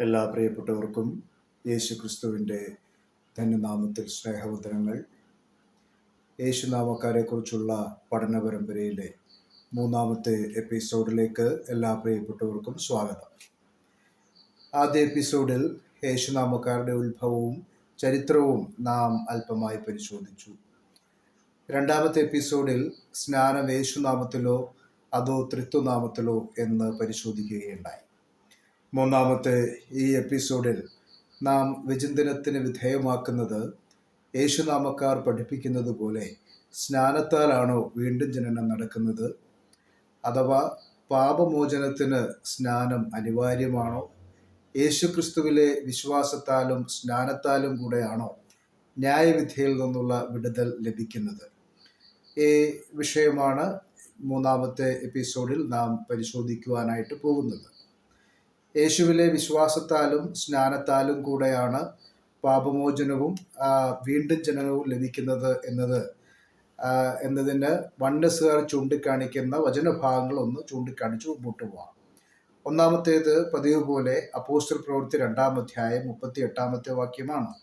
എല്ലാ പ്രിയപ്പെട്ടവർക്കും യേശു ക്രിസ്തുവിന്റെ ധന്യനാമത്തിൽ സ്നേഹവദനങ്ങൾ യേശുനാമക്കാരെക്കുറിച്ചുള്ള പഠന പരമ്പരയിലെ മൂന്നാമത്തെ എപ്പിസോഡിലേക്ക് എല്ലാ പ്രിയപ്പെട്ടവർക്കും സ്വാഗതം. ആദ്യ എപ്പിസോഡിൽ യേശുനാമക്കാരുടെ ഉത്ഭവവും ചരിത്രവും നാം അല്പമായി പരിശോധിച്ചു. രണ്ടാമത്തെ എപ്പിസോഡിൽ സ്നാനം യേശുനാമത്തിലോ അതോ ത്രിത്വനാമത്തിലോ എന്ന് പരിശോധിക്കുകയുണ്ടായി. മൂന്നാമത്തെ ഈ എപ്പിസോഡിൽ നാം വിചിന്തനത്തിന് വിധേയമാക്കുന്നത് യേശുനാമക്കാർ പഠിപ്പിക്കുന്നത് പോലെ സ്നാനത്താലാണോ വീണ്ടും ജനനം നടക്കുന്നത്? അഥവാ പാപമോചനത്തിന് സ്നാനം അനിവാര്യമാണോ? യേശുക്രിസ്തുവിലെ വിശ്വാസത്താലും സ്നാനത്താലും കൂടെയാണോ ന്യായവിധിയിൽ നിന്നുള്ള വിടുതൽ ലഭിക്കുന്നത്? ഈ വിഷയമാണ് മൂന്നാമത്തെ എപ്പിസോഡിൽ നാം പരിശോധിക്കുവാനായിട്ട് പോകുന്നത്. യേശുവിലെ വിശ്വാസത്താലും സ്നാനത്താലും കൂടെയാണ് പാപമോചനവും വീണ്ടും ജനനവും ലഭിക്കുന്നത് എന്നത്. എന്നതിന് വണ്ണസുകാർ ചൂണ്ടിക്കാണിക്കുന്ന വചനഭാഗങ്ങൾ ഒന്ന് ചൂണ്ടിക്കാണിച്ച് മുമ്പോട്ട് പോവാം. ഒന്നാമത്തേത് പതിവ് പോലെ അപ്പോസ്റ്റൽ പ്രവൃത്തി രണ്ടാം അധ്യായം മുപ്പത്തി എട്ടാമത്തെ വാക്യമാണ്.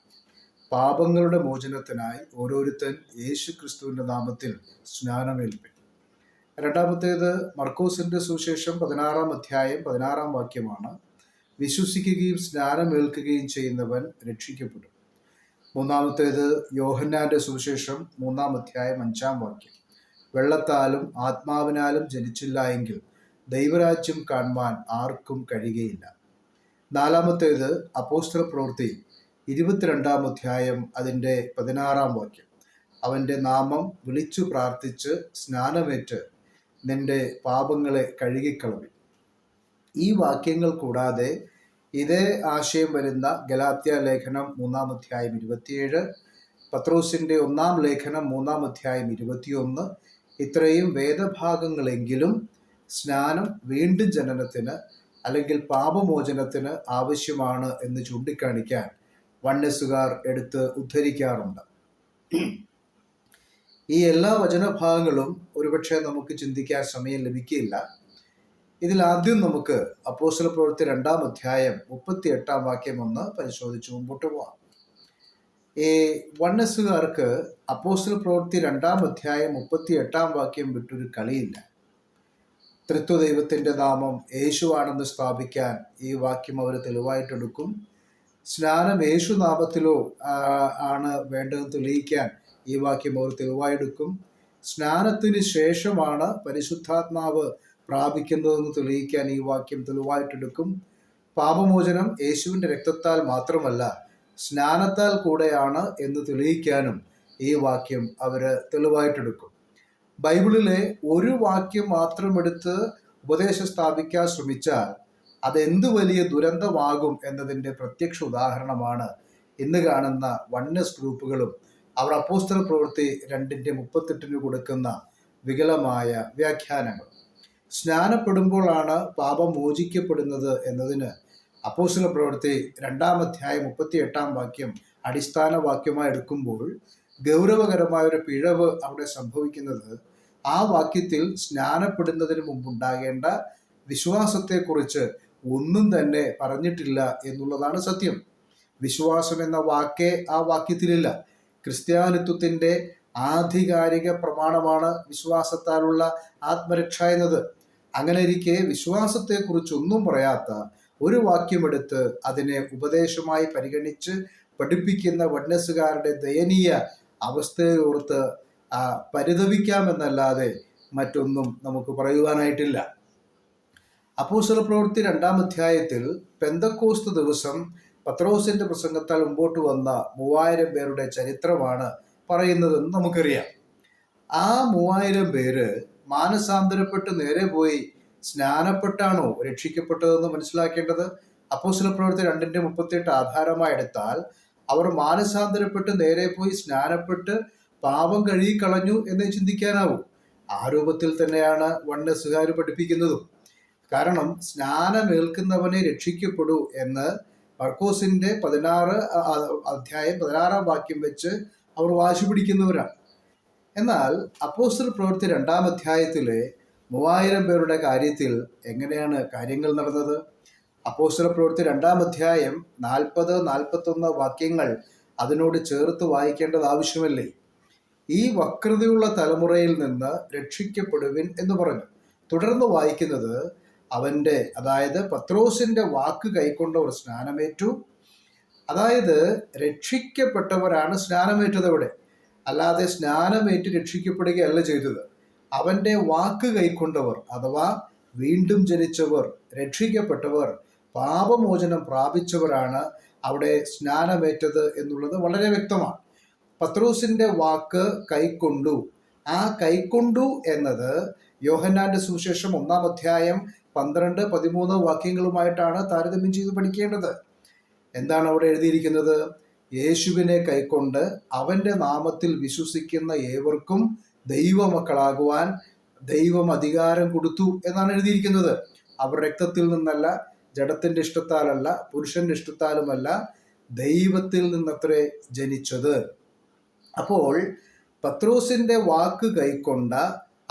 പാപങ്ങളുടെ മോചനത്തിനായി ഓരോരുത്തൻ യേശു ക്രിസ്തുവിന്റെ നാമത്തിൽ സ്നാനമേൽപ്പിൻ. രണ്ടാമത്തേത് മർക്കോസിന്റെ സുവിശേഷം പതിനാറാം അധ്യായം പതിനാറാം വാക്യമാണ്. വിശ്വസിക്കുകയും സ്നാനമേൽക്കുകയും ചെയ്യുന്നവൻ രക്ഷിക്കപ്പെടും. മൂന്നാമത്തേത് യോഹന്നാന്റെ സുവിശേഷം മൂന്നാം അധ്യായം അഞ്ചാം വാക്യം. വെള്ളത്താലും ആത്മാവിനാലും ജനിച്ചില്ല എങ്കിൽ ദൈവരാജ്യം കാണുവാൻ ആർക്കും കഴിയുകയില്ല. നാലാമത്തേത് അപ്പോസ്തല പ്രവൃത്തി ഇരുപത്തിരണ്ടാം അധ്യായം അതിന്റെ പതിനാറാം വാക്യം. അവന്റെ നാമം വിളിച്ചു പ്രാർത്ഥിച്ച് സ്നാനമേറ്റ് നിന്റെ പാപങ്ങളെ കഴുകിക്കളവി ഈ വാക്യങ്ങൾ കൂടാതെ ഇതേ ആശയം വരുന്ന ഗലാത്യ ലേഖനം മൂന്നാം അധ്യായം ഇരുപത്തിയേഴ് പത്രോസിന്റെ ഒന്നാം ലേഖനം മൂന്നാം അധ്യായം ഇരുപത്തിയൊന്ന് ഇത്രയും വേദഭാഗങ്ങളെങ്കിലും സ്നാനം വീണ്ടും ജനനത്തിന് അല്ലെങ്കിൽ പാപമോചനത്തിന് ആവശ്യമാണ് എന്ന് ചൂണ്ടിക്കാണിക്കാൻ വണ്ണസുകാർ എടുത്ത് ഉദ്ധരിക്കാറുണ്ട്. ഈ എല്ലാ വചനഭാഗങ്ങളും ഒരുപക്ഷെ നമുക്ക് ചിന്തിക്കാൻ സമയം ലഭിക്കില്ല. ഇതിൽ ആദ്യം നമുക്ക് അപ്പോസ്റ്റല പ്രവൃത്തി രണ്ടാം അധ്യായം മുപ്പത്തി എട്ടാം വാക്യം ഒന്ന് പരിശോധിച്ച് മുമ്പോട്ട് പോവാം. ഈ വണ്ണസുകാർക്ക് അപ്പോസ്റ്റല പ്രവൃത്തി രണ്ടാം അധ്യായം മുപ്പത്തി എട്ടാം വാക്യം വിട്ടൊരു കളിയില്ല. ത്രിത്വദൈവത്തിന്റെ നാമം യേശുവാണെന്ന് സ്ഥാപിക്കാൻ ഈ വാക്യം അവർ തെളിവായിട്ടെടുക്കും. സ്നാനം യേശുനാമത്തിലോ നാമത്തിലോ ആണ് വേണ്ടതെന്ന് തെളിയിക്കാൻ ഈ വാക്യം അവർ തെളിവായെടുക്കും സ്നാനത്തിന് ശേഷമാണ് പരിശുദ്ധാത്മാവ് പ്രാപിക്കുന്നതെന്ന് തെളിയിക്കാൻ ഈ വാക്യം തെളിവായിട്ടെടുക്കും. പാപമോചനം യേശുവിന്റെ രക്തത്താൽ മാത്രമല്ല സ്നാനത്താൽ കൂടെയാണ് എന്ന് തെളിയിക്കാനും ഈ വാക്യം അവർ തെളിവായിട്ടെടുക്കും. ബൈബിളിലെ ഒരു വാക്യം മാത്രം എടുത്ത് ഉപദേശം സ്ഥാപിക്കാൻ ശ്രമിച്ചാൽ അതെന്ത് വലിയ ദുരന്തമാകും എന്നതിന്റെ പ്രത്യക്ഷ ഉദാഹരണമാണ് ഇന്ന് കാണുന്ന വണ്ണസ് ഗ്രൂപ്പുകളും അവർ അപ്പോസ്തല പ്രവൃത്തി രണ്ടിന്റെ മുപ്പത്തെട്ടിന് കൊടുക്കുന്ന വികലമായ വ്യാഖ്യാനങ്ങൾ സ്നാനപ്പെടുമ്പോഴാണ് പാപം മോചിക്കപ്പെടുന്നത് എന്നതിന് അപ്പോസിന പ്രവൃത്തി രണ്ടാം അധ്യായം മുപ്പത്തി എട്ടാം വാക്യം അടിസ്ഥാന വാക്യമായി എടുക്കുമ്പോൾ ഗൗരവകരമായ ഒരു പിഴവ് അവിടെ സംഭവിക്കുന്നത് ആ വാക്യത്തിൽ സ്നാനപ്പെടുന്നതിന് മുമ്പുണ്ടാകേണ്ട വിശ്വാസത്തെക്കുറിച്ച് ഒന്നും തന്നെ പറഞ്ഞിട്ടില്ല എന്നുള്ളതാണ് സത്യം. വിശ്വാസം എന്ന വാക്കേ ആ വാക്യത്തിലില്ല. ക്രിസ്ത്യാനിത്വത്തിന്റെ ആധികാരിക പ്രമാണമാണ് വിശ്വാസത്താലുള്ള ആത്മരക്ഷ എന്നത്. അങ്ങനെ ഇരിക്കെ വിശ്വാസത്തെക്കുറിച്ചൊന്നും പറയാത്ത ഒരു വാക്യമെടുത്ത് അതിനെ ഉപദേശമായി പരിഗണിച്ച് പഠിപ്പിക്കുന്ന വഡ്നസ്സുകാരുടെ ദയനീയ അവസ്ഥയോർത്ത് ആ, പരിതപിക്കാമെന്നല്ലാതെ മറ്റൊന്നും നമുക്ക് പറയുവാനായിട്ടില്ല. അപ്പോസ്തല പ്രവൃത്തി രണ്ടാം അധ്യായത്തിൽ പെന്തക്കോസ്ത് ദിവസം പത്രോസിന്റെ പ്രസംഗത്താൽ മുമ്പോട്ട് വന്ന മൂവായിരം പേരുടെ ചരിത്രമാണ് പറയുന്നതെന്ന് നമുക്കറിയാം. ആ മൂവായിരം പേര് മാനസാന്തരപ്പെട്ട് നേരെ പോയി സ്നാനപ്പെട്ടാണോ രക്ഷിക്കപ്പെട്ടതെന്ന് മനസ്സിലാക്കേണ്ടത്? അപ്പോസ്തല പ്രവർത്തി രണ്ടിന്റെ മുപ്പത്തിയെട്ട് ആധാരമായി എടുത്താൽ അവർ മാനസാന്തരപ്പെട്ട് നേരെ പോയി സ്നാനപ്പെട്ട് പാപം കഴുകിക്കളഞ്ഞു എന്ന് ചിന്തിക്കാനാവൂ. ആ രൂപത്തിൽ തന്നെയാണ് വണ്ണസുകാർ പഠിപ്പിക്കുന്നതും. കാരണം സ്നാനമേൽക്കുന്നവനെ രക്ഷിക്കപ്പെടൂ എന്ന് മർക്കോസിന്റെ പതിനാറ് അധ്യായം പതിനാറാം വാക്യം വെച്ച് അവർ വാശി പിടിക്കുന്നവരാണ്. എന്നാൽ അപ്പോസ്റ്റൽ പ്രവൃത്തി രണ്ടാം അധ്യായത്തിലെ മൂവായിരം പേരുടെ കാര്യത്തിൽ എങ്ങനെയാണ് കാര്യങ്ങൾ നടന്നത്? അപ്പോസ്റ്റർ പ്രവൃത്തി രണ്ടാം അധ്യായം നാൽപ്പത് നാൽപ്പത്തൊന്ന് വാക്യങ്ങൾ അതിനോട് ചേർത്ത് വായിക്കേണ്ടത് ആവശ്യമല്ലേ? ഈ വക്രതയുള്ള തലമുറയിൽ നിന്ന് രക്ഷിക്കപ്പെടുവിൻ എന്ന് പറഞ്ഞു. തുടർന്ന് വായിക്കുന്നത് അവന്റെ അതായത് പത്രോസിന്റെ വാക്ക് കൈക്കൊണ്ടവർ സ്നാനമേറ്റു. അതായത് രക്ഷിക്കപ്പെട്ടവരാണ് സ്നാനമേറ്റത് അവിടെ. അല്ലാതെ സ്നാനമേറ്റ് രക്ഷിക്കപ്പെടുകയല്ല ചെയ്തത്. അവന്റെ വാക്ക് കൈക്കൊണ്ടവർ അഥവാ വീണ്ടും ജനിച്ചവർ രക്ഷിക്കപ്പെട്ടവർ പാപമോചനം പ്രാപിച്ചവരാണ് അവിടെ സ്നാനമേറ്റത് എന്നുള്ളത് വളരെ വ്യക്തമാണ്. പത്രോസിന്റെ വാക്ക് കൈക്കൊണ്ടു. ആ കൈക്കൊണ്ടു എന്നത് യോഹന്നാന്റെ സുവിശേഷം ഒന്നാം അധ്യായം പന്ത്രണ്ട് പതിമൂന്ന് വാക്യങ്ങളുമായിട്ടാണ് താരതമ്യം ചെയ്ത് പഠിക്കേണ്ടത്. എന്താണ് അവിടെ എഴുതിയിരിക്കുന്നത്? യേശുവിനെ കൈക്കൊണ്ട് അവന്റെ നാമത്തിൽ വിശ്വസിക്കുന്ന ഏവർക്കും ദൈവമക്കളാകുവാൻ ദൈവം അധികാരം കൊടുത്തു എന്നാണ് എഴുതിയിരിക്കുന്നത്. അവർ രക്തത്തിൽ നിന്നല്ല ജഡത്തിന്റെ ഇഷ്ടത്താലല്ല പുരുഷന്റെ ഇഷ്ടത്താലുമല്ല ദൈവത്തിൽ നിന്നത്രേ ജനിച്ചത്. അപ്പോൾ പത്രോസിന്റെ വാക്ക് കൈക്കൊണ്ട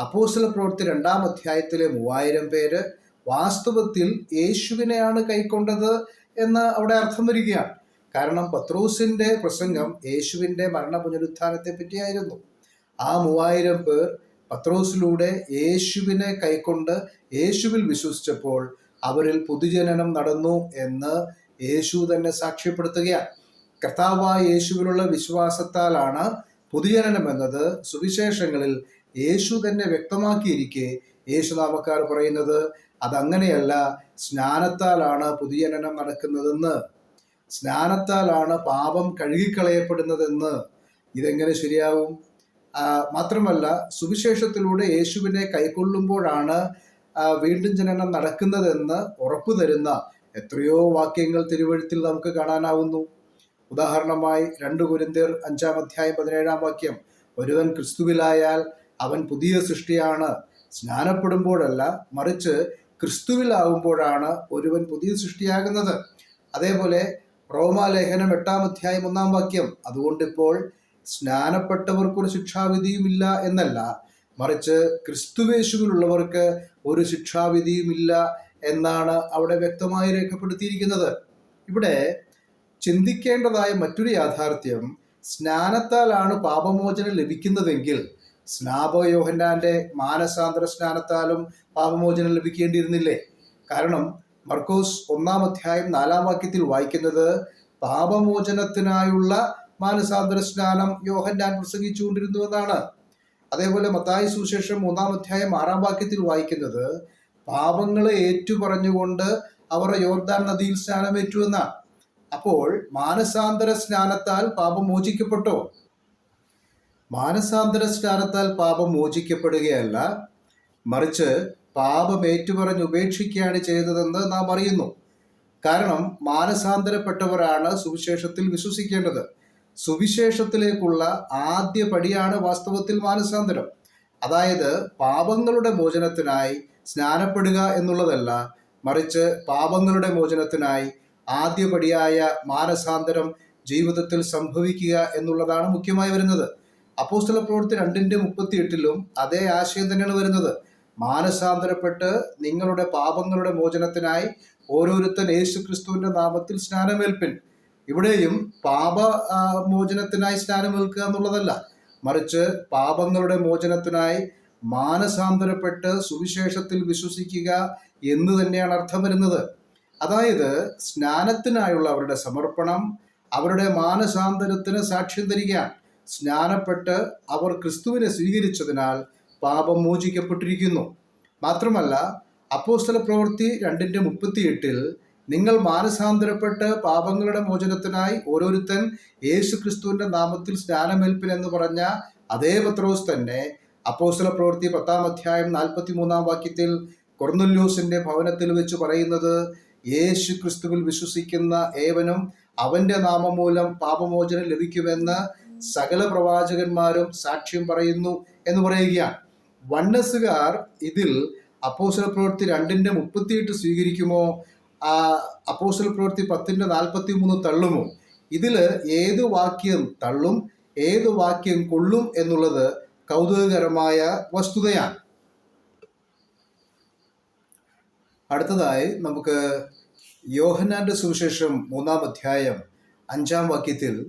അപ്പോസ്തല പ്രവൃത്തി രണ്ടാം അധ്യായത്തിലെ മൂവായിരം പേര് വാസ്തവത്തിൽ യേശുവിനെയാണ് കൈക്കൊണ്ടത്. എന്ന് അവിടെ അർത്ഥം വരികയാണ്. കാരണം പത്രോസിന്റെ പ്രസംഗം യേശുവിന്റെ മരണ പുനരുത്ഥാനത്തെ പറ്റിയായിരുന്നു. ആ മൂവായിരം പേർ പത്രോസിലൂടെ യേശുവിനെ കൈക്കൊണ്ട് യേശുവിൽ വിശ്വസിച്ചപ്പോൾ അവരിൽ പുതുജനനം നടന്നു എന്ന് യേശു തന്നെ സാക്ഷ്യപ്പെടുത്തുകയാണ്. കർത്താവായ യേശുവിലുള്ള വിശ്വാസത്താലാണ് പുതുജനനം എന്നത് സുവിശേഷങ്ങളിൽ യേശു തന്നെ വ്യക്തമാക്കിയിരിക്കെ യേശുനാമക്കാർ പറയുന്നത് അതങ്ങനെയല്ല സ്നാനത്താലാണ് പുതുജനനം നടക്കുന്നതെന്ന്. സ്നാനത്താലാണ് പാപം കഴുകിക്കളയപ്പെടുന്നതെന്ന്. ഇതെങ്ങനെ ശരിയാവും? മാത്രമല്ല സുവിശേഷത്തിലൂടെ യേശുവിനെ കൈക്കൊള്ളുമ്പോഴാണ് വീണ്ടും ജനനം നടക്കുന്നതെന്ന് ഉറപ്പു തരുന്ന എത്രയോ വാക്യങ്ങൾ തിരുവഴുത്തിൽ നമുക്ക് കാണാനാവുന്നു. ഉദാഹരണമായി രണ്ട് കുരിന്തിർ അഞ്ചാം അധ്യായം പതിനേഴാം വാക്യം ഒരുവൻ ക്രിസ്തുവിലായാൽ അവൻ പുതിയ സൃഷ്ടിയാണ്. സ്നാനപ്പെടുമ്പോഴല്ല മറിച്ച് ക്രിസ്തുവിലാവുമ്പോഴാണ് ഒരുവൻ പുതിയ സൃഷ്ടിയാകുന്നത്. അതേപോലെ റോമാലേഖനം എട്ടാം അധ്യായം ഒന്നാം വാക്യം അതുകൊണ്ടിപ്പോൾ സ്നാനപ്പെട്ടവർക്കൊരു ശിക്ഷാവിധിയുമില്ല എന്നല്ല. മറിച്ച് ക്രിസ്തുവേശുവിലുള്ളവർക്ക് ഒരു ശിക്ഷാവിധിയുമില്ല എന്നാണ് അവിടെ വ്യക്തമായി രേഖപ്പെടുത്തിയിരിക്കുന്നത്. ഇവിടെ ചിന്തിക്കേണ്ടതായ മറ്റൊരു യാഥാർത്ഥ്യം സ്നാനത്താലാണ് പാപമോചനം ലഭിക്കുന്നതെങ്കിൽ സ്നാപക യോഹന്നാന്റെ മാനസാന്തര സ്നാനത്താലും പാപമോചനം ലഭിക്കേണ്ടിയിരുന്നില്ലേ? കാരണം മർക്കോസ് ഒന്നാം അധ്യായം നാലാം വാക്യത്തിൽ വായിക്കുന്നത് പാപമോചനത്തിനായുള്ള മാനസാന്തര സ്നാനം യോഹന്നാൻ പ്രസംഗിച്ചുകൊണ്ടിരുന്നു എന്നാണ് അതേപോലെ മത്തായി സുശേഷം മൂന്നാം അധ്യായം ആറാം വാക്യത്തിൽ വായിക്കുന്നത് പാപങ്ങളെ ഏറ്റുപറഞ്ഞുകൊണ്ട് അവർ യോർദാൻ നദിയിൽ സ്നാനമേറ്റു എന്നാണ് അപ്പോൾ മാനസാന്തര സ്നാനത്താൽ പാപം മോചിക്കപ്പെട്ടോ? മാനസാന്തര സ്നാനത്താൽ പാപം മോചിക്കപ്പെടുകയല്ല. മറിച്ച് പാപം ഏറ്റുപറഞ്ഞ് ഉപേക്ഷിക്കുകയാണ് ചെയ്തതെന്ന് നാം അറിയുന്നു. കാരണം മാനസാന്തരപ്പെട്ടവരാണ് സുവിശേഷത്തിൽ വിശ്വസിക്കേണ്ടത്. സുവിശേഷത്തിലേക്കുള്ള ആദ്യ പടിയാണ് വാസ്തവത്തിൽ മാനസാന്തരം. അതായത് പാപങ്ങളുടെ മോചനത്തിനായി സ്നാനപ്പെടുക എന്നുള്ളതല്ല മറിച്ച് പാപങ്ങളുടെ മോചനത്തിനായി ആദ്യപടിയായ മാനസാന്തരം ജീവിതത്തിൽ സംഭവിക്കുക എന്നുള്ളതാണ് മുഖ്യമായി വരുന്നത്. അപ്പോസ്തല പ്രവൃത്തി രണ്ടിന്റെ മുപ്പത്തി എട്ടിലും അതേ ആശയം തന്നെയാണ് വരുന്നത്. മാനസാന്തരപ്പെട്ട് നിങ്ങളുടെ പാപങ്ങളുടെ മോചനത്തിനായി ഓരോരുത്തൻ യേശു ക്രിസ്തുവിന്റെ നാമത്തിൽ സ്നാനമേൽപ്പിൻ. ഇവിടെയും പാപ മോചനത്തിനായി സ്നാനമേൽക്കുക എന്നുള്ളതല്ല. മറിച്ച് പാപങ്ങളുടെ മോചനത്തിനായി മാനസാന്തരപ്പെട്ട് സുവിശേഷത്തിൽ വിശ്വസിക്കുക എന്ന് തന്നെയാണ് അർത്ഥം വരുന്നത്. അതായത് സ്നാനത്തിനായുള്ള അവരുടെ സമർപ്പണം അവരുടെ മാനസാന്തരത്തിന് സാക്ഷ്യം തരികയാണ്. സ്നാനപ്പെട്ട് അവർ ക്രിസ്തുവിനെ സ്വീകരിച്ചതിനാൽ പാപം മോചിക്കപ്പെട്ടിരിക്കുന്നു. മാത്രമല്ല അപ്പോസ്തല പ്രവൃത്തി രണ്ടിന്റെ മുപ്പത്തിയെട്ടിൽ നിങ്ങൾ മാനസാന്തരപ്പെട്ട് പാപങ്ങളുടെ മോചനത്തിനായി ഓരോരുത്തൻ യേശു ക്രിസ്തുവിന്റെ നാമത്തിൽ സ്നാനമേൽപ്പിൻ എന്ന് പറഞ്ഞ അതേ പത്രോസ് തന്നെ അപ്പോസ്തല പ്രവൃത്തി പത്താം അധ്യായം നാൽപ്പത്തി മൂന്നാം വാക്യത്തിൽ കൊർന്നുല്യൂസിന്റെ ഭവനത്തിൽ വെച്ച് പറയുന്നത് യേശു ക്രിസ്തുവിൽ വിശ്വസിക്കുന്ന ഏവനും അവന്റെ നാമം മൂലം പാപമോചനം ലഭിക്കുമെന്ന് സകല പ്രവാചകന്മാരും സാക്ഷ്യം പറയുന്നു എന്ന് പറയുകയാണ്. വണ്ണസുകാർ ഇതിൽ അപ്പോസ്തല പ്രവൃത്തി രണ്ടിന്റെ മുപ്പത്തിയെട്ട് സ്വീകരിക്കുമോ? അപ്പോസ്തല പ്രവൃത്തി പത്തിന്റെ നാൽപ്പത്തി മൂന്ന് തള്ളുമോ? ഇതിൽ ഏത് വാക്യം തള്ളും ഏത് വാക്യം കൊള്ളും എന്നുള്ളത് കൗതുകകരമായ വസ്തുതയാണ്. അടുത്തതായി നമുക്ക് യോഹനാന്റെ സുവിശേഷം മൂന്നാം അധ്യായം അഞ്ചാം വാക്യത്തിൽ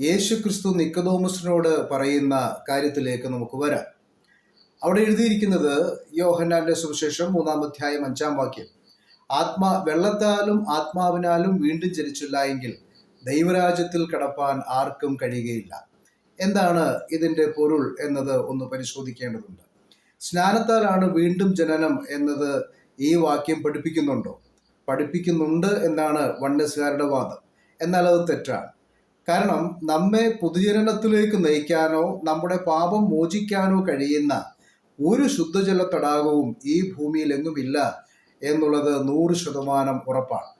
യേശു ക്രിസ്തു നിക്കതോമസിനോട് പറയുന്ന കാര്യത്തിലേക്ക് നമുക്ക് വരാം. അവിടെ എഴുതിയിരിക്കുന്നത് യോഹന്നാന്റെ സുവിശേഷം മൂന്നാം അധ്യായം അഞ്ചാം വാക്യം. ആത്മാ വെള്ളത്താലും ആത്മാവിനാലും വീണ്ടും ജനിച്ചില്ല എങ്കിൽ ദൈവരാജ്യത്തിൽ കടപ്പാൻ ആർക്കും കഴിയുകയില്ല. എന്താണ് ഇതിന്റെ പൊരുൾ എന്നത് ഒന്ന് പരിശോധിക്കേണ്ടതുണ്ട്. സ്നാനത്താലാണ് വീണ്ടും ജനനം എന്നത് ഈ വാക്യം പഠിപ്പിക്കുന്നുണ്ടോ? പഠിപ്പിക്കുന്നുണ്ട് എന്നാണ് വണ്ണസുകാരുടെ വാദം. എന്നാൽ അത് തെറ്റാണ്. കാരണം നമ്മെ പുതുജനനത്തിലേക്ക് നയിക്കാനോ നമ്മുടെ പാപം മോചിക്കാനോ കഴിയുന്ന ഒരു ശുദ്ധജല തടാകവും ഈ ഭൂമിയിൽ എങ്ങുമില്ല എന്നുള്ളത് നൂറ് ശതമാനം ഉറപ്പാണ്.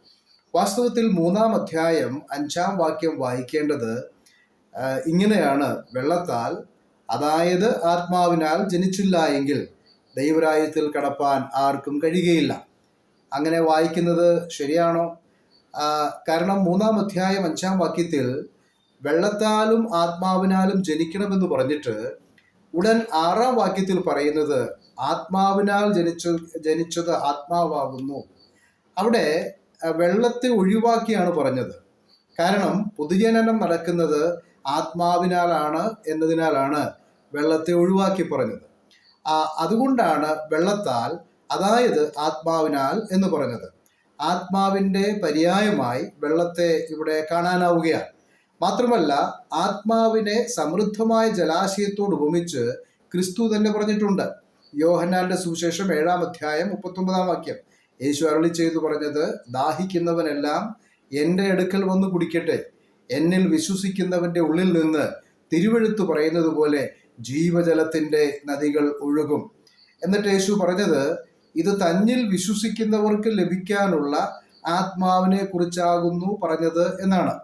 വാസ്തവത്തിൽ മൂന്നാം അധ്യായം അഞ്ചാം വാക്യം വായിക്കേണ്ടത് ഇങ്ങനെയാണ്. വെള്ളത്താൽ അതായത് ആത്മാവിനാൽ ജനിച്ചില്ല എങ്കിൽ ദൈവരാജ്യത്തിൽ കടപ്പാൻ ആർക്കും കഴിയുകയില്ല. അങ്ങനെ വായിക്കുന്നത് ശരിയാണോ? കാരണം മൂന്നാം അധ്യായം അഞ്ചാം വാക്യത്തിൽ വെള്ളത്താലും ആത്മാവിനാലും ജനിക്കണമെന്ന് പറഞ്ഞിട്ട് ഉടൻ ആറാം വാക്യത്തിൽ പറയുന്നത് ആത്മാവിനാൽ ജനിച്ചു ജനിച്ചത് ആത്മാവാകുന്നു. അവിടെ വെള്ളത്തെ ഒഴിവാക്കിയാണ് പറഞ്ഞത്. കാരണം പൊതുജനനം നടക്കുന്നത് ആത്മാവിനാലാണ് എന്നതിനാലാണ് വെള്ളത്തെ ഒഴിവാക്കി പറഞ്ഞത്. അതുകൊണ്ടാണ് വെള്ളത്താൽ അതായത് ആത്മാവിനാൽ എന്ന് പറഞ്ഞത്. ആത്മാവിന്റെ പര്യായമായി വെള്ളത്തെ ഇവിടെ കാണാനാവുകയാണ്. മാത്രമല്ല ആത്മാവിനെ സമൃദ്ധമായ ജലാശയത്തോട് ഉപമിച്ച് ക്രിസ്തു തന്നെ പറഞ്ഞിട്ടുണ്ട്. യോഹന്നാന്റെ സുവിശേഷം ഏഴാം അധ്യായം മുപ്പത്തൊമ്പതാം വാക്യം. യേശു അരളി ചെയ്തു പറഞ്ഞത് ദാഹിക്കുന്നവനെല്ലാം എന്റെ അടുക്കൽ വന്ന് കുടിക്കട്ടെ. എന്നിൽ വിശ്വസിക്കുന്നവന്റെ ഉള്ളിൽ നിന്ന് തിരുവഴുത്തു പറയുന്നത് പോലെ ജീവജലത്തിന്റെ നദികൾ ഒഴുകും. എന്നിട്ട് യേശു പറഞ്ഞത് ഇത് തന്നിൽ വിശ്വസിക്കുന്നവർക്ക് ലഭിക്കാനുള്ള ആത്മാവിനെ കുറിച്ചാകുന്നു പറഞ്ഞത് എന്നാണ്.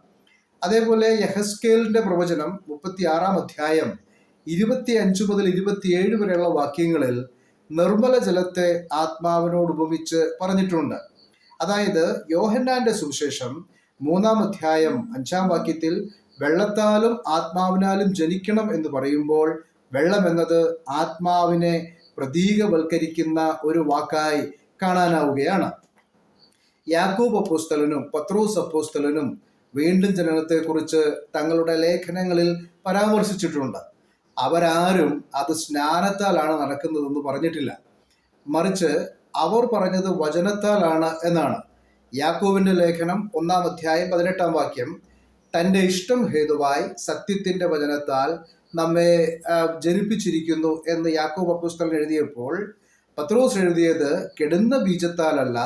അതേപോലെ യഹസ്കേലിന്റെ പ്രവചനം മുപ്പത്തി ആറാം അധ്യായം ഇരുപത്തി അഞ്ച് മുതൽ ഇരുപത്തിയേഴ് വരെയുള്ള വാക്യങ്ങളിൽ നിർമ്മല ജലത്തെ ആത്മാവിനോട് ഉപമിച്ച് പറഞ്ഞിട്ടുണ്ട്. അതായത് യോഹന്നാന്റെ സുവിശേഷം മൂന്നാം അധ്യായം അഞ്ചാം വാക്യത്തിൽ വെള്ളത്താലും ആത്മാവിനാലും ജനിക്കണം എന്ന് പറയുമ്പോൾ വെള്ളം എന്നത് ആത്മാവിനെ പ്രതീകവൽക്കരിക്കുന്ന ഒരു വാക്കായി കാണാനാവുകയാണ്. യാക്കൂബ് അപ്പോസ്തലനും പത്രോസ് അപ്പോസ്തലനും വീണ്ടും ജനനത്തെക്കുറിച്ച് തങ്ങളുടെ ലേഖനങ്ങളിൽ പരാമർശിച്ചിട്ടുണ്ട്. അവരാരും അത് സ്നാനത്താലാണ് നടക്കുന്നതെന്ന് പറഞ്ഞിട്ടില്ല. മറിച്ച് അവർ പറഞ്ഞത് വചനത്താലാണ് എന്നാണ്. യാക്കോവിന്റെ ലേഖനം ഒന്നാം അധ്യായം പതിനെട്ടാം വാക്യം തന്റെ ഇഷ്ടം ഹേതുവായി സത്യത്തിന്റെ വചനത്താൽ നമ്മെ ജനിപ്പിച്ചിരിക്കുന്നു എന്ന് യാക്കോബ് അപ്പുസ്തലൻ എഴുതിയപ്പോൾ പത്രോസ് എഴുതിയത് കെടുന്ന ബീജത്താലല്ല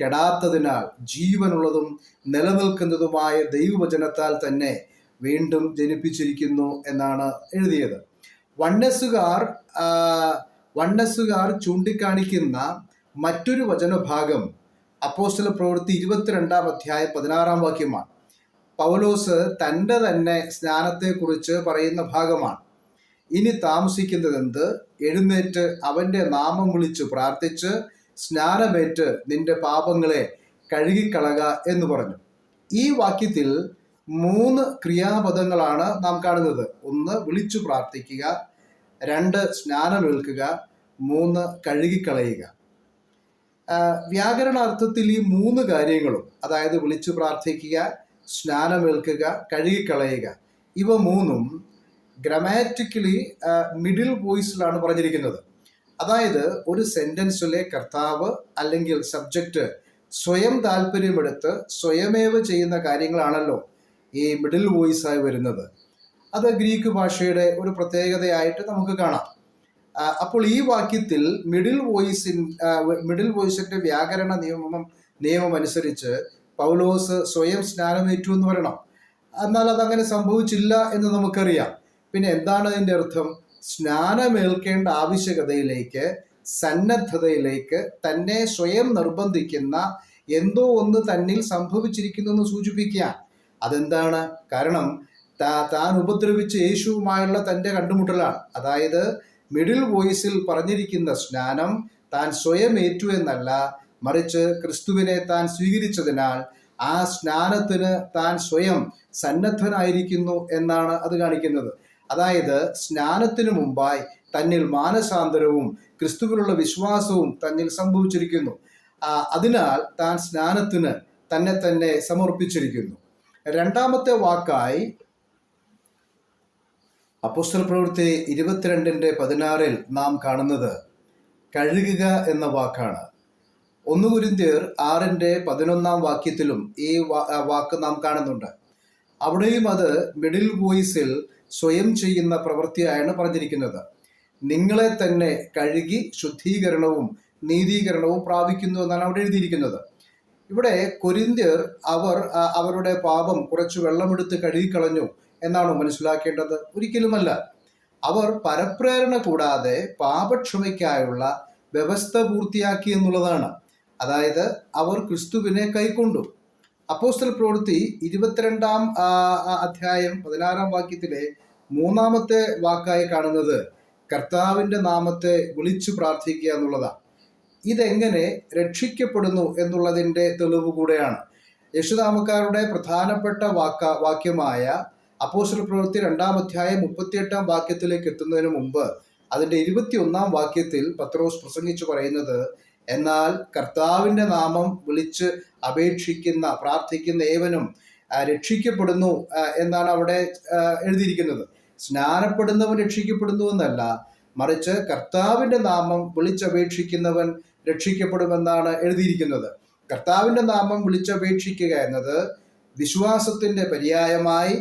കെടാത്തതിനാൽ ജീവനുള്ളതും നിലനിൽക്കുന്നതുമായ ദൈവവചനത്താൽ തന്നെ വീണ്ടും ജനിപ്പിച്ചിരിക്കുന്നു എന്നാണ് എഴുതിയത്. വണ്ണസുകാർ വണ്ണസുകാർ ചൂണ്ടിക്കാണിക്കുന്ന മറ്റൊരു വചനഭാഗം അപ്പോസ്റ്റല പ്രവൃത്തി ഇരുപത്തിരണ്ടാം അധ്യായം പതിനാറാം വാക്യമാണ്. പൗലോസ് തന്റെ തന്നെ സ്നാനത്തെക്കുറിച്ച് പറയുന്ന ഭാഗമാണ്. ഇനി താമസിക്കുന്നതെന്ത്? എഴുന്നേറ്റ് അവന്റെ നാമം വിളിച്ച് പ്രാർത്ഥിച്ച് സ്നാനമേറ്റ് നിന്റെ പാപങ്ങളെ കഴുകിക്കളക എന്ന് പറഞ്ഞു. ഈ വാക്യത്തിൽ മൂന്ന് ക്രിയാപദങ്ങളാണ് നാം കാണുന്നത്. ഒന്ന് വിളിച്ചു പ്രാർത്ഥിക്കുക. രണ്ട് സ്നാനമേൽക്കുക. മൂന്ന് കഴുകിക്കളയുക. വ്യാകരണാർത്ഥത്തിൽ ഈ മൂന്ന് കാര്യങ്ങളും അതായത് വിളിച്ചു പ്രാർത്ഥിക്കുക സ്നാനമേൽക്കുക കഴുകിക്കളയുക ഇവ മൂന്നും ഗ്രമാറ്റിക്കലി മിഡിൽ വോയിസിലാണ് പറഞ്ഞിരിക്കുന്നത്. അതായത് ഒരു സെന്റൻസിലെ കർത്താവ് അല്ലെങ്കിൽ സബ്ജക്റ്റ് സ്വയം താല്പര്യമെടുത്ത് സ്വയമേവ ചെയ്യുന്ന കാര്യങ്ങളാണല്ലോ ഈ മിഡിൽ വോയിസ് ആയി വരുന്നത്. അത് ഗ്രീക്ക് ഭാഷയുടെ ഒരു പ്രത്യേകതയായിട്ട് നമുക്ക് കാണാം. അപ്പോൾ ഈ വാക്യത്തിൽ മിഡിൽ വോയിസിൻ മിഡിൽ വോയിസിന്റെ വ്യാകരണ നിയമം നിയമം അനുസരിച്ച് പൗലോസ് സ്വയം സ്നാനമേറ്റു എന്ന് പറയണം. എന്നാൽ അതങ്ങനെ സംഭവിച്ചില്ല എന്ന് നമുക്കറിയാം. പിന്നെ എന്താണ് അതിന്റെ അർത്ഥം? സ്നാനമേൽക്കേണ്ട ആവശ്യകതയിലേക്ക് സന്നദ്ധതയിലേക്ക് തന്നെ സ്വയം നിർബന്ധിക്കുന്ന എന്തോ ഒന്ന് തന്നിൽ സംഭവിച്ചിരിക്കുന്നു എന്ന് സൂചിപ്പിക്കുക. അതെന്താണ്? കാരണം താൻ ഉപദ്രവിച്ച യേശുവുമായുള്ള തന്റെ കണ്ടുമുട്ടലാണ്. അതായത് മിഡിൽ വോയിസിൽ പറഞ്ഞിരിക്കുന്ന സ്നാനം താൻ സ്വയം ഏറ്റു എന്നല്ല മറിച്ച് ക്രിസ്തുവിനെ താൻ സ്വീകരിച്ചതിനാൽ ആ സ്നാനത്തിന് താൻ സ്വയം സന്നദ്ധനായിരിക്കുന്നു എന്നാണ് അത് കാണിക്കുന്നത്. അതായത് സ്നാനത്തിനു മുമ്പായി തന്നിൽ മാനസാന്തരവും ക്രിസ്തുവിലുള്ള വിശ്വാസവും തന്നിൽ സംഭവിച്ചിരിക്കുന്നു. അതിനാൽ താൻ സ്നാനത്തിന് തന്നെ തന്നെ സമർപ്പിച്ചിരിക്കുന്നു. രണ്ടാമത്തെ വാക്കായി അപ്പോസ്റ്റൽ പ്രവൃത്തി ഇരുപത്തിരണ്ടിന്റെ പതിനാറിൽ നാം കാണുന്നത് കഴുകുക എന്ന വാക്കാണ്. ഒന്ന് കുരിന്തിയർ ആറിന്റെ പതിനൊന്നാം വാക്യത്തിലും ഈ വാക്ക് നാം കാണുന്നുണ്ട്. അവിടെയും അത് മിഡിൽ വോയിസിൽ സ്വയം ചെയ്യുന്ന പ്രവൃത്തിയായാണ് പറഞ്ഞിരിക്കുന്നത്. നിങ്ങളെ തന്നെ കഴുകി ശുദ്ധീകരണവും നീതീകരണവും പ്രാപിക്കുന്നു എന്നാണ് അവിടെ എഴുതിയിരിക്കുന്നത്. ഇവിടെ കൊരിന്ത്യർ അവർ അവരുടെ പാപം കുറച്ച് വെള്ളമെടുത്ത് കഴുകിക്കളഞ്ഞു എന്നാണോ മനസ്സിലാക്കേണ്ടത്? ഒരിക്കലുമല്ല. അവർ പരപ്രേരണ കൂടാതെ പാപക്ഷമയ്ക്കായുള്ള വ്യവസ്ഥ പൂർത്തിയാക്കി എന്നുള്ളതാണ്. അതായത് അവർ ക്രിസ്തുവിനെ കൈക്കൊണ്ടു. അപ്പോസ്റ്റൽ പ്രവൃത്തി ഇരുപത്തിരണ്ടാം അധ്യായം പതിനാറാം വാക്യത്തിലെ മൂന്നാമത്തെ വാക്കായി കാണുന്നത് കർത്താവിന്റെ നാമത്തെ വിളിച്ചു പ്രാർത്ഥിക്കുക എന്നുള്ളതാണ്. ഇതെങ്ങനെ രക്ഷിക്കപ്പെടുന്നു എന്നുള്ളതിന്റെ തെളിവ് കൂടെയാണ്. യേശുനാമക്കാരുടെ പ്രധാനപ്പെട്ട വാക്ക വാക്യമായ അപ്പോസ്റ്റൽ പ്രവൃത്തി രണ്ടാം അധ്യായം മുപ്പത്തിയെട്ടാം വാക്യത്തിലേക്ക് എത്തുന്നതിന് മുമ്പ് അതിന്റെ ഇരുപത്തിയൊന്നാം വാക്യത്തിൽ പത്രോസ് പ്രസംഗിച്ചു പറയുന്നത് എന്നാൽ കർത്താവിന്റെ നാമം വിളിച്ച് അപേക്ഷിക്കുന്ന പ്രാർത്ഥിക്കുന്ന ഏവനും രക്ഷിക്കപ്പെടുന്നു എന്നാണ് അവിടെ എഴുതിയിരിക്കുന്നത്. സ്നാനപ്പെടുന്നവൻ രക്ഷിക്കപ്പെടുന്നു എന്നല്ല മറിച്ച് കർത്താവിന്റെ നാമം വിളിച്ചപേക്ഷിക്കുന്നവൻ രക്ഷിക്കപ്പെടുമെന്നാണ് എഴുതിയിരിക്കുന്നത്. കർത്താവിന്റെ നാമം വിളിച്ചപേക്ഷിക്കുക എന്നത് വിശ്വാസത്തിന്റെ പര്യായമായി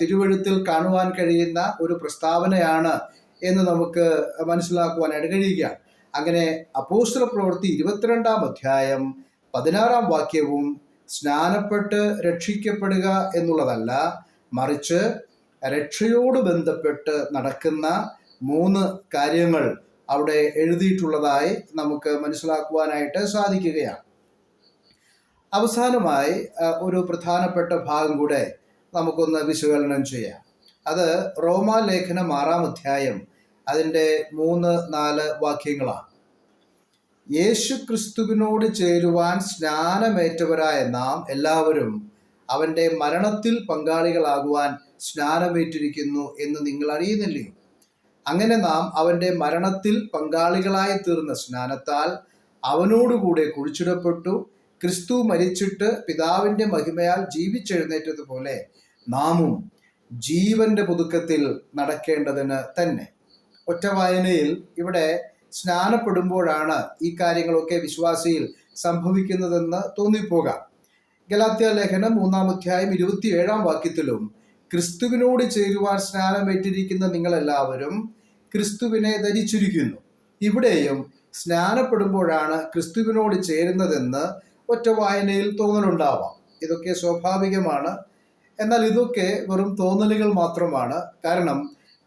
തിരുവഴുത്തിൽ കാണുവാൻ കഴിയുന്ന ഒരു പ്രസ്താവനയാണ് എന്ന് നമുക്ക് മനസ്സിലാക്കുവാനായിട്ട് കഴിയുക അങ്ങനെ അപ്പോസ്തല പ്രവൃത്തി ഇരുപത്തിരണ്ടാം അധ്യായം പതിനാറാം വാക്യവും സ്നാനപ്പെട്ട് രക്ഷിക്കപ്പെടുക എന്നുള്ളതല്ല മറിച്ച് രക്ഷയോട് ബന്ധപ്പെട്ട് നടക്കുന്ന മൂന്ന് കാര്യങ്ങൾ അവിടെ എഴുതിയിട്ടുള്ളതായി നമുക്ക് മനസ്സിലാക്കുവാനായിട്ട് സാധിക്കുകയാണ്. അവസാനമായി ഒരു പ്രധാനപ്പെട്ട ഭാഗം കൂടെ നമുക്കൊന്ന് വിശകലനം ചെയ്യാം. അത് റോമാലേഖനം ആറാം അധ്യായം അതിന്റെ മൂന്ന് നാല് വാക്യങ്ങളാണ്. യേശു ക്രിസ്തുവിനോട് ചേരുവാൻ സ്നാനമേറ്റവരായ നാം എല്ലാവരും അവന്റെ മരണത്തിൽ പങ്കാളികളാകുവാൻ സ്നാനമേറ്റിരിക്കുന്നു എന്ന് നിങ്ങൾ അറിയുന്നില്ലയോ? അങ്ങനെ നാം അവന്റെ മരണത്തിൽ പങ്കാളികളായി തീർന്ന സ്നാനത്താൽ അവനോടുകൂടെ കുഴിച്ചിടപ്പെട്ടു ക്രിസ്തു മരിച്ചിട്ട് പിതാവിന്റെ മഹിമയാൽ ജീവിച്ചെഴുന്നേറ്റതുപോലെ നാമും ജീവന്റെ പുതുക്കത്തിൽ നടക്കേണ്ടതിന് തന്നെ. ഒറ്റ വായനയിൽ ഇവിടെ സ്നാനപ്പെടുമ്പോഴാണ് ഈ കാര്യങ്ങളൊക്കെ വിശ്വാസിയിൽ സംഭവിക്കുന്നതെന്ന് തോന്നിപ്പോകാം. ഗലാത്യ ലേഖനം മൂന്നാം അധ്യായം ഇരുപത്തിയേഴാം വാക്യത്തിലും ക്രിസ്തുവിനോട് ചേരുവാൻ സ്നാനമേറ്റിരിക്കുന്ന നിങ്ങളെല്ലാവരും ക്രിസ്തുവിനെ ധരിച്ചിരിക്കുന്നു. ഇവിടെയും സ്നാനപ്പെടുമ്പോഴാണ് ക്രിസ്തുവിനോട് ചേരുന്നതെന്ന് ഒറ്റ വായനയിൽ തോന്നലുണ്ടാവാം. ഇതൊക്കെ സ്വാഭാവികമാണ്. എന്നാൽ ഇതൊക്കെ വെറും തോന്നലുകൾ മാത്രമാണ്. കാരണം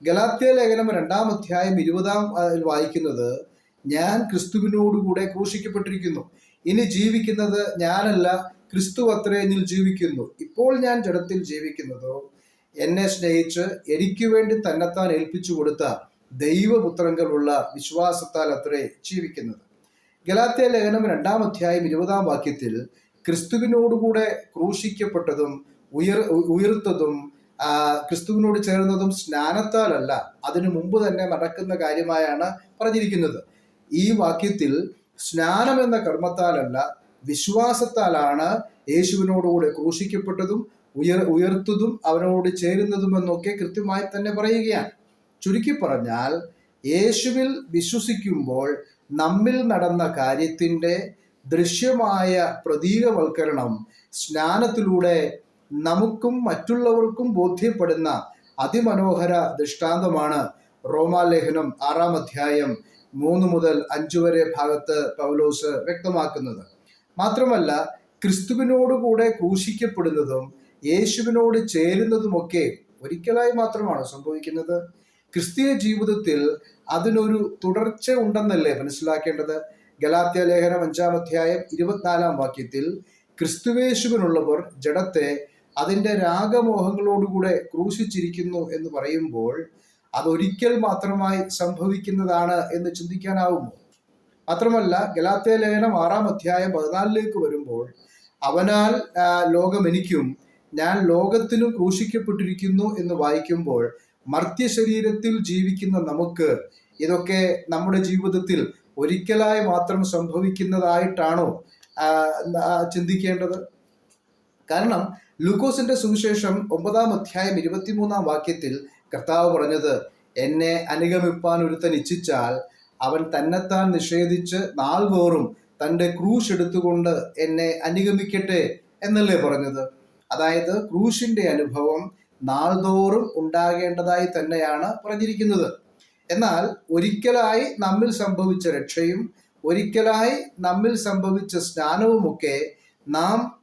ഗലാത്യ ലേഖനം രണ്ടാം അധ്യായം ഇരുപതാം വായിക്കുന്നത് ഞാൻ ക്രിസ്തുവിനോടുകൂടെ ക്രൂശിക്കപ്പെട്ടിരിക്കുന്നു. ഇനി ജീവിക്കുന്നത് ഞാനല്ല ക്രിസ്തു അത്രേ എന്നിൽ ജീവിക്കുന്നു. ഇപ്പോൾ ഞാൻ ജഡത്തിൽ ജീവിക്കുന്നതോ? എന്നെ സ്നേഹിച്ച് എനിക്ക് വേണ്ടി തന്നെത്താൻ ഏൽപ്പിച്ചു കൊടുത്ത ദൈവപുത്രങ്ങളുള്ള വിശ്വാസത്താൽ അത്രേ ജീവിക്കുന്നത്. ഗലാത്യ ലേഖനം രണ്ടാം അധ്യായം ഇരുപതാം വാക്യത്തിൽ ക്രിസ്തുവിനോടുകൂടെ ക്രൂശിക്കപ്പെട്ടതും ഉയർ ഉയർത്തതും ക്രിസ്തുവിനോട് ചേരുന്നതും സ്നാനത്താലല്ല അതിനു മുമ്പ് തന്നെ നടക്കുന്ന കാര്യമായാണ് പറഞ്ഞിരിക്കുന്നത്. ഈ വാക്യത്തിൽ സ്നാനം എന്ന കർമ്മത്താലല്ല വിശ്വാസത്താലാണ് യേശുവിനോടുകൂടെ ക്രൂശിക്കപ്പെട്ടതും ഉയർ ഉയർത്തതും അവനോട് ചേരുന്നതും എന്നൊക്കെ കൃത്യമായി തന്നെ പറയുകയാണ്. ചുരുക്കി പറഞ്ഞാൽ യേശുവിൽ വിശ്വസിക്കുമ്പോൾ നമ്മിൽ നടന്ന കാര്യത്തിന്റെ ദൃശ്യമായ പ്രതീകവൽക്കരണം സ്നാനത്തിലൂടെ നമുക്കും മറ്റുള്ളവർക്കും ബോധ്യപ്പെടുന്ന അതിമനോഹര ദൃഷ്ടാന്തമാണ് റോമാലേഖനം ആറാം അധ്യായം മൂന്ന് മുതൽ അഞ്ചു വരെ ഭാഗത്ത് പൗലോസ് വ്യക്തമാക്കുന്നത്. മാത്രമല്ല ക്രിസ്തുവിനോടുകൂടെ ക്രൂശിക്കപ്പെടുന്നതും യേശുവിനോട് ചേരുന്നതുമൊക്കെ ഒരിക്കലായി മാത്രമാണ് സംഭവിക്കുന്നത്. ക്രിസ്തീയ ജീവിതത്തിൽ അതിനൊരു തുടർച്ച ഉണ്ടെന്നല്ലേ മനസ്സിലാക്കേണ്ടത്? ഗലാത്യ ലേഖനം അഞ്ചാം അധ്യായം ഇരുപത്തിനാലാം വാക്യത്തിൽ ക്രിസ്തുവേശുവിനുള്ളവർ ജഡത്തെ അതിന്റെ രാഗമോഹങ്ങളോടുകൂടെ ക്രൂശിച്ചിരിക്കുന്നു എന്ന് പറയുമ്പോൾ അതൊരിക്കൽ മാത്രമായി സംഭവിക്കുന്നതാണ് എന്ന് ചിന്തിക്കാനാവുമോ? മാത്രമല്ല ഗലാത്യ ലേഖനം ആറാം അധ്യായം പതിനാലിലേക്ക് വരുമ്പോൾ അവനാൽ ലോകമെനിക്കും ഞാൻ ലോകത്തിനും ക്രൂശിക്കപ്പെട്ടിരിക്കുന്നു എന്ന് വായിക്കുമ്പോൾ മർത്യശരീരത്തിൽ ജീവിക്കുന്ന നമുക്ക് ഇതൊക്കെ നമ്മുടെ ജീവിതത്തിൽ ഒരിക്കലായി മാത്രം സംഭവിക്കുന്നതായിട്ടാണോ ചിന്തിക്കേണ്ടത്? കാരണം ലൂക്കോസിന്റെ സുവിശേഷം ഒമ്പതാം അധ്യായം ഇരുപത്തിമൂന്നാം വാക്യത്തിൽ കർത്താവ് പറഞ്ഞത് എന്നെ അനുഗമിപ്പാൻ ഒരുത്തൻ ഇച്ഛിച്ചാൽ അവൻ തന്നെത്താൻ നിഷേധിച്ച് നാൾതോറും തന്റെ ക്രൂശ് എടുത്തുകൊണ്ട് എന്നെ അനുഗമിക്കട്ടെ എന്നല്ലേ പറഞ്ഞത്. അതായത് ക്രൂശിന്റെ അനുഭവം നാൾതോറും ഉണ്ടാകേണ്ടതായി തന്നെയാണ് പറഞ്ഞിരിക്കുന്നത്. എന്നാൽ ഒരിക്കലായി നമ്മിൽ സംഭവിച്ച രക്ഷയും ഒരിക്കലായി നമ്മിൽ സംഭവിച്ച സ്നാനവുമൊക്കെ നാം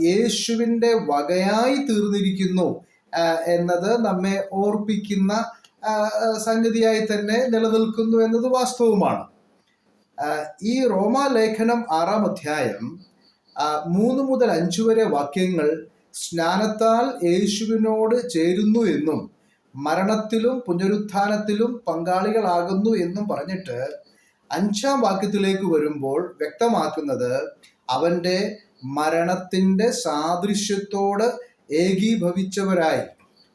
യേശുവിന്റെ വകയായി തീർന്നിരിക്കുന്നു എന്നത് നമ്മെ ഓർപ്പിക്കുന്ന സംഗതിയായി തന്നെ നിലനിൽക്കുന്നു എന്നത് വാസ്തവമാണ്. ഈ റോമാലേഖനം ആറാം അധ്യായം മൂന്ന് മുതൽ അഞ്ച് വരെ വാക്യങ്ങൾ സ്നാനത്താൽ യേശുവിനോട് ചേരുന്നു എന്നും മരണത്തിലും പുനരുത്ഥാനത്തിലും പങ്കാളികളാകുന്നു എന്നും പറഞ്ഞിട്ട് അഞ്ചാം വാക്യത്തിലേക്ക് വരുമ്പോൾ വ്യക്തമാക്കുന്നത് അവന്റെ മരണത്തിന്റെ സാദൃശ്യത്തോട് ഏകീഭവിച്ചവരായി.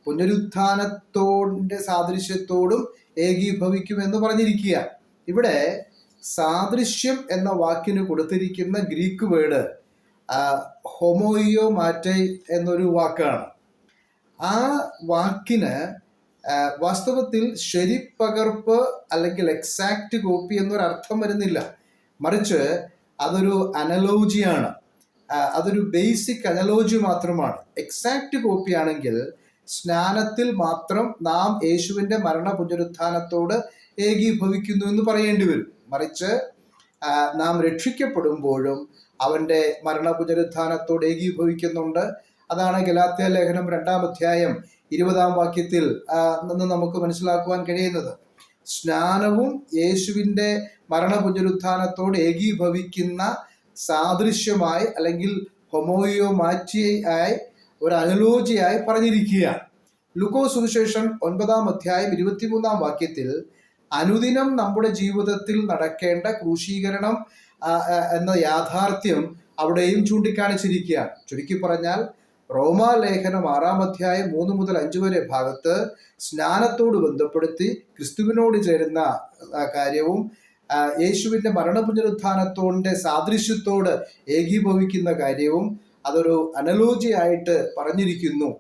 പുനരുത്ഥാനത്തോടെ സാദൃശ്യത്തോടും ഏകീഭവിക്കുമെന്ന് പറഞ്ഞിരിക്കുക. ഇവിടെ സാദൃശ്യം എന്ന വാക്കിന് കൊടുത്തിരിക്കുന്ന ഗ്രീക്ക് വേർഡ് ഹൊമോയിയോ മാറ്റൈ എന്നൊരു വാക്കാണ്. ആ വാക്കിന് വാസ്തവത്തിൽ ശരിപ്പകർപ്പ് അല്ലെങ്കിൽ എക്സാക്റ്റ് കോപ്പി എന്നൊരർത്ഥം വരുന്നില്ല. മറിച്ച് അതൊരു അനലോജിയാണ് അതൊരു ബേസിക് അനലോജി മാത്രമാണ്. എക്സാക്റ്റ് കോപ്പി ആണെങ്കിൽ സ്നാനത്തിൽ മാത്രം നാം യേശുവിന്റെ മരണ പുനരുത്ഥാനത്തോട് ഏകീഭവിക്കുന്നു എന്ന് പറയേണ്ടി വരും. മറിച്ച് നാം രക്ഷിക്കപ്പെടുമ്പോഴും അവന്റെ മരണ പുനരുത്ഥാനത്തോട് ഏകീഭവിക്കുന്നുണ്ട്. അതാണ് ഗലാത്യ ലേഖനം രണ്ടാം അധ്യായം ഇരുപതാം വാക്യത്തിൽ നിന്ന് നമുക്ക് മനസ്സിലാക്കുവാൻ കഴിയുന്നത്. സ്നാനവും യേശുവിന്റെ മരണ പുനരുത്ഥാനത്തോട് ഏകീഭവിക്കുന്ന സാദൃശ്യമായി അല്ലെങ്കിൽ ഹൊമോയോ ആയി ഒരു അനലോജിയായി പറഞ്ഞിരിക്കുകയാണ്. ലുക്കോ സുവിശേഷം ഒൻപതാം അധ്യായം ഇരുപത്തിമൂന്നാം വാക്യത്തിൽ അനുദിനം നമ്മുടെ ജീവിതത്തിൽ നടക്കേണ്ട ക്രൂശീകരണം എന്ന യാഥാർത്ഥ്യം അവിടെയും ചൂണ്ടിക്കാണിച്ചിരിക്കുകയാണ്. ചുരുക്കി പറഞ്ഞാൽ റോമാലേഖനം ആറാം അധ്യായം മൂന്ന് മുതൽ അഞ്ച് വരെ ഭാഗത്ത് സ്നാനത്തോട് ബന്ധപ്പെടുത്തി ക്രിസ്തുവിനോട് ചേരുന്ന കാര്യവും യേശുവിന്റെ മരണപുനരുത്ഥാനത്തോടെ സാദൃശ്യത്തോട് ഏകീഭവിക്കുന്ന കാര്യവും അതൊരു അനലോജി ആയിട്ട് പറഞ്ഞിരിക്കുന്നു.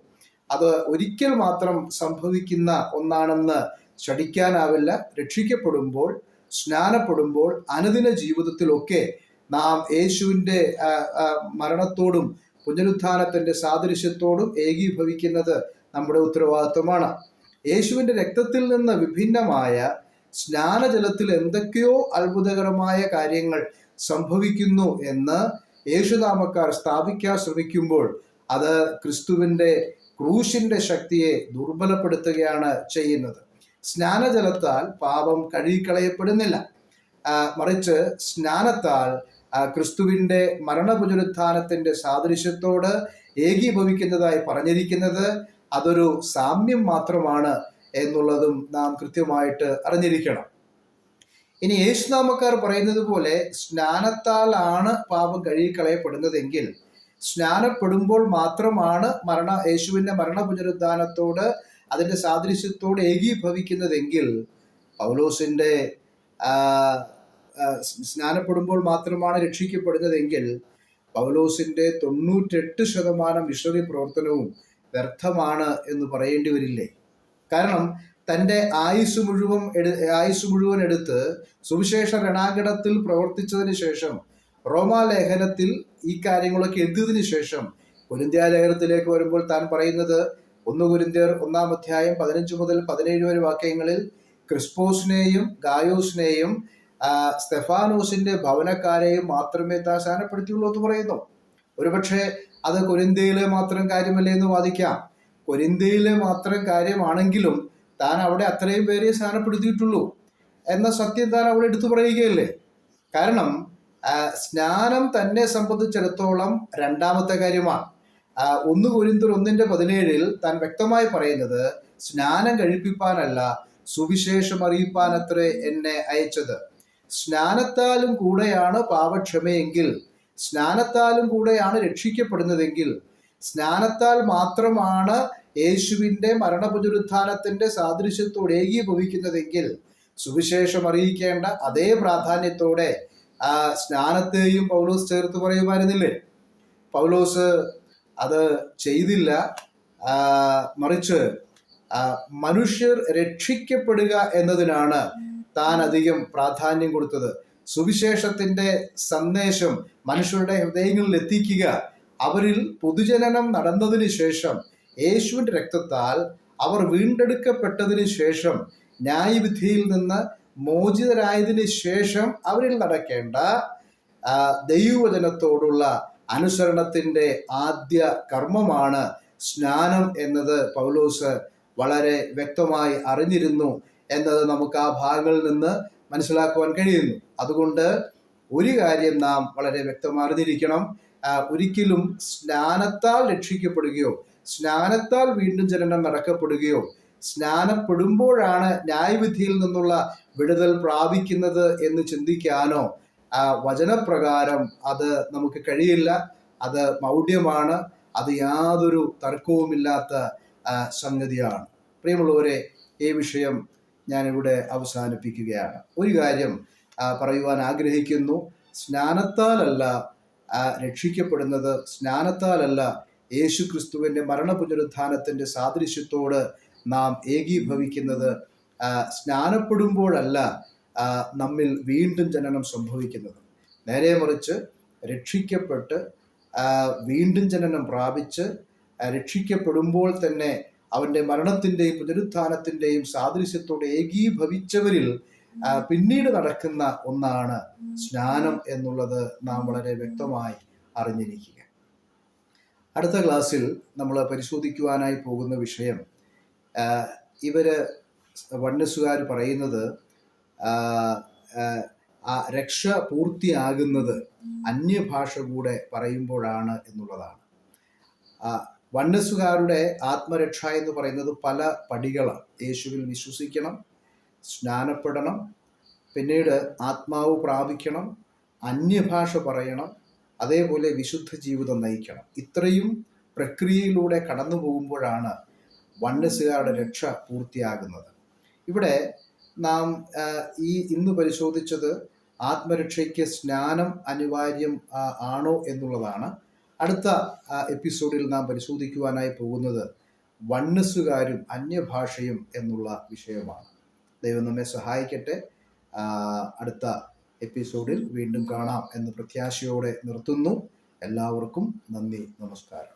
അത് ഒരിക്കൽ മാത്രം സംഭവിക്കുന്ന ഒന്നാണെന്ന് ശഠിക്കാനാവില്ല. രക്ഷിക്കപ്പെടുമ്പോൾ സ്നാനപ്പെടുമ്പോൾ അനുദിന ജീവിതത്തിലൊക്കെ നാം യേശുവിന്റെ മരണത്തോടും പുനരുത്ഥാനത്തിന്റെ സാദൃശ്യത്തോടും ഏകീഭവിക്കുന്നത് നമ്മുടെ ഉത്തരവാദിത്വമാണ്. യേശുവിന്റെ രക്തത്തിൽ നിന്ന് വിഭിന്നമായ സ്നാനജലത്തിൽ എന്തൊക്കെയോ അത്ഭുതകരമായ കാര്യങ്ങൾ സംഭവിക്കുന്നു എന്ന് യേശുനാമക്കാർ സ്ഥാപിക്കാൻ ശ്രമിക്കുമ്പോൾ അത് ക്രിസ്തുവിന്റെ ക്രൂശിന്റെ ശക്തിയെ ദുർബലപ്പെടുത്തുകയാണ് ചെയ്യുന്നത്. സ്നാനജലത്താൽ പാപം കഴുകിക്കളയപ്പെടുന്നില്ല. മറിച്ച് സ്നാനത്താൽ ക്രിസ്തുവിന്റെ മരണപുനരുത്ഥാനത്തിന്റെ സാദൃശ്യത്തോട് ഏകീഭവിക്കുന്നതായി പറഞ്ഞിരിക്കുന്നത് അതൊരു സാമ്യം മാത്രമാണ് എന്നുള്ളതും നാം കൃത്യമായിട്ട് അറിഞ്ഞിരിക്കണം. ഇനി യേശുനാമക്കാർ പറയുന്നത് പോലെ സ്നാനത്താലാണ് പാപം കഴുകിക്കളയപ്പെടുന്നതെങ്കിൽ സ്നാനപ്പെടുമ്പോൾ മാത്രമാണ് മരണ യേശുവിന്റെ മരണ പുനരുദ്ധാനത്തോട് അതിന്റെ സാദൃശ്യത്തോട് ഏകീഭവിക്കുന്നതെങ്കിൽ പൗലോസിന്റെ സ്നാനപ്പെടുമ്പോൾ മാത്രമാണ് രക്ഷിക്കപ്പെടുന്നതെങ്കിൽ പൗലോസിന്റെ തൊണ്ണൂറ്റെട്ട് ശതമാനം മിഷണറി പ്രവർത്തനവും വ്യർത്ഥമാണ് എന്ന് പറയേണ്ടി വരില്ലേ? കാരണം തന്റെ ആയുസ് മുഴുവൻ ആയുസ് മുഴുവൻ എടുത്ത് സുവിശേഷ രണാങ്കണത്തിൽ പ്രവർത്തിച്ചതിന് ശേഷം റോമാലേഖനത്തിൽ ഈ കാര്യങ്ങളൊക്കെ എഴുതിയതിനു ശേഷം കൊരിന്ത്യ ലേഖനത്തിലേക്ക് വരുമ്പോൾ താൻ പറയുന്നത് ഒന്ന് കൊരിന്ത്യർ ഒന്നാം അധ്യായം പതിനഞ്ച് മുതൽ പതിനേഴ് വരെ വാക്യങ്ങളിൽ ക്രിസ്പോസിനെയും ഗായോസിനെയും സ്റ്റെഫാനോസിന്റെ ഭവനക്കാരെയും മാത്രമേ താൻ സ്ഥാനപ്പെടുത്തിയുള്ളൂ എന്ന് പറയുന്നു. ഒരുപക്ഷെ അത് കൊരിന്ത്യയിലെ മാത്രം കാര്യമല്ലേ എന്ന് വാദിക്കാം. കൊരിന്ത്യയിലെ മാത്രം കാര്യമാണെങ്കിലും താൻ അവിടെ അത്രയും പേരെ സ്നാനപ്പെടുത്തിയിട്ടുള്ളൂ എന്ന സത്യം താൻ അവിടെ എടുത്തു പറയുകയല്ലേ? കാരണം സ്നാനം തന്നെ സംബന്ധിച്ചിടത്തോളം രണ്ടാമത്തെ കാര്യമാണ്. ഒന്ന് കൊരിന്തർ ഒന്നിന്റെ പതിനേഴിൽ താൻ വ്യക്തമായി പറയുന്നത് സ്നാനം കഴിപ്പിപ്പാനല്ല സുവിശേഷം അറിയിപ്പാനത്രേ എന്നെ അയച്ചത്. സ്നാനത്താലും കൂടെയാണ് പാപക്ഷമയെങ്കിൽ സ്നാനത്താലും കൂടെയാണ് രക്ഷിക്കപ്പെടുന്നതെങ്കിൽ സ്നാനത്താൽ മാത്രമാണ് യേശുവിന്റെ മരണപുനരുത്ഥാനത്തിന്റെ സാദൃശ്യത്തോട് ഏകീഭവിക്കുന്നതെങ്കിൽ സുവിശേഷം അറിയിക്കേണ്ട അതേ പ്രാധാന്യത്തോടെ ആ സ്നാനത്തെയും പൗലോസ് ചേർത്ത് പറയുമായിരുന്നില്ലേ? പൗലോസ് അത് ചെയ്തില്ല. മറിച്ച് മനുഷ്യർ രക്ഷിക്കപ്പെടുക എന്നതിനാണ് താൻ അധികം പ്രാധാന്യം കൊടുത്തത്. സുവിശേഷത്തിന്റെ സന്ദേശം മനുഷ്യരുടെ ഹൃദയങ്ങളിൽ എത്തിക്കുക അവരിൽ പൊതുജനനം നടന്നതിന് ശേഷം യേശുവിന്റെ രക്തത്താൽ അവർ വീണ്ടെടുക്കപ്പെട്ടതിന് ശേഷം ന്യായവിധിയിൽ നിന്ന് മോചിതരായതിന് ശേഷം അവരിൽ നടക്കേണ്ട ദൈവവചനത്തോടുള്ള അനുസരണത്തിന്റെ ആദ്യ കർമ്മമാണ് സ്നാനം എന്നത് പൗലോസ് വളരെ വ്യക്തമായി അറിഞ്ഞിരുന്നു എന്നത് നമുക്ക് ആ ഭാഗങ്ങളിൽ നിന്ന് മനസ്സിലാക്കുവാൻ കഴിയുന്നു. അതുകൊണ്ട് ഒരു കാര്യം നാം വളരെ വ്യക്തമായി ഒരിക്കലും സ്നാനത്താൽ രക്ഷിക്കപ്പെടുകയോ സ്നാനത്താൽ വീണ്ടും ജനനം നടക്കപ്പെടുകയോ സ്നാനപ്പെടുമ്പോഴാണ് ന്യായവിധിയിൽ നിന്നുള്ള വിടുതൽ പ്രാപിക്കുന്നത് എന്ന് ചിന്തിക്കാനോ വചനപ്രകാരം അത് നമുക്ക് കഴിയില്ല. അത് മൗഢ്യമാണ്. അത് യാതൊരു തർക്കവുമില്ലാത്ത സംഗതിയാണ്. പ്രിയമുള്ളവരെ ഈ വിഷയം ഞാനിവിടെ അവസാനിപ്പിക്കുകയാണ്. ഒരു കാര്യം പറയുവാൻ ആഗ്രഹിക്കുന്നു. സ്നാനത്താലല്ല രക്ഷിക്കപ്പെടുന്നത് സ്നാനത്താലല്ല. യേശു ക്രിസ്തുവിന്റെ മരണപുനരുത്ഥാനത്തിന്റെ സാദൃശ്യത്തോട് നാം ഏകീഭവിക്കുന്നത്. സ്നാനപ്പെടുമ്പോഴല്ല നമ്മിൽ വീണ്ടും ജനനം സംഭവിക്കുന്നത്. നേരെ മറിച്ച് രക്ഷിക്കപ്പെട്ട് വീണ്ടും ജനനം പ്രാപിച്ച് രക്ഷിക്കപ്പെടുമ്പോൾ തന്നെ അവന്റെ മരണത്തിന്റെയും പുനരുത്ഥാനത്തിന്റെയും സാദൃശ്യത്തോടെ ഏകീഭവിച്ചവരിൽ പിന്നീട് നടക്കുന്ന ഒന്നാണ് സ്നാനം എന്നുള്ളത് നാം വളരെ വ്യക്തമായി അറിഞ്ഞിരിക്കുക. അടുത്ത ക്ലാസ്സിൽ നമ്മൾ പരിശോധിക്കുവാനായി പോകുന്ന വിഷയം ഇവർ വണ്ണസുകാർ പറയുന്നത് രക്ഷ പൂർത്തിയാകുന്നത് അന്യഭാഷ കൂടെ പറയുമ്പോഴാണ് എന്നുള്ളതാണ്. വണ്ണസുകാരുടെ ആത്മരക്ഷ എന്ന് പറയുന്നത് പല പടികളാണ്. യേശുവിൽ വിശ്വസിക്കണം സ്നാനപ്പെടണം. പിന്നീട് ആത്മാവ് പ്രാപിക്കണം. അന്യഭാഷ പറയണം. അതേപോലെ വിശുദ്ധ ജീവിതം നയിക്കണം. ഇത്രയും പ്രക്രിയയിലൂടെ കടന്നു പോകുമ്പോഴാണ് വണ്ണസുകാരുടെ രക്ഷ പൂർത്തിയാകുന്നത്. ഇവിടെ നാം ഈ ഇന്ന് പരിശോധിച്ചത് ആത്മരക്ഷയ്ക്ക് സ്നാനം അനിവാര്യം ആണോ എന്നുള്ളതാണ്. അടുത്ത എപ്പിസോഡിൽ നാം പരിശോധിക്കുവാനായി പോകുന്നത് വണ്ണസുകാരും അന്യഭാഷയും എന്നുള്ള വിഷയമാണ്. ദൈവം നമ്മെ സഹായിക്കട്ടെ. അടുത്ത എപ്പിസോഡിൽ വീണ്ടും കാണാം എന്ന് പ്രത്യാശയോടെ നിർത്തുന്നു. എല്ലാവർക്കും നന്ദി നമസ്കാരം.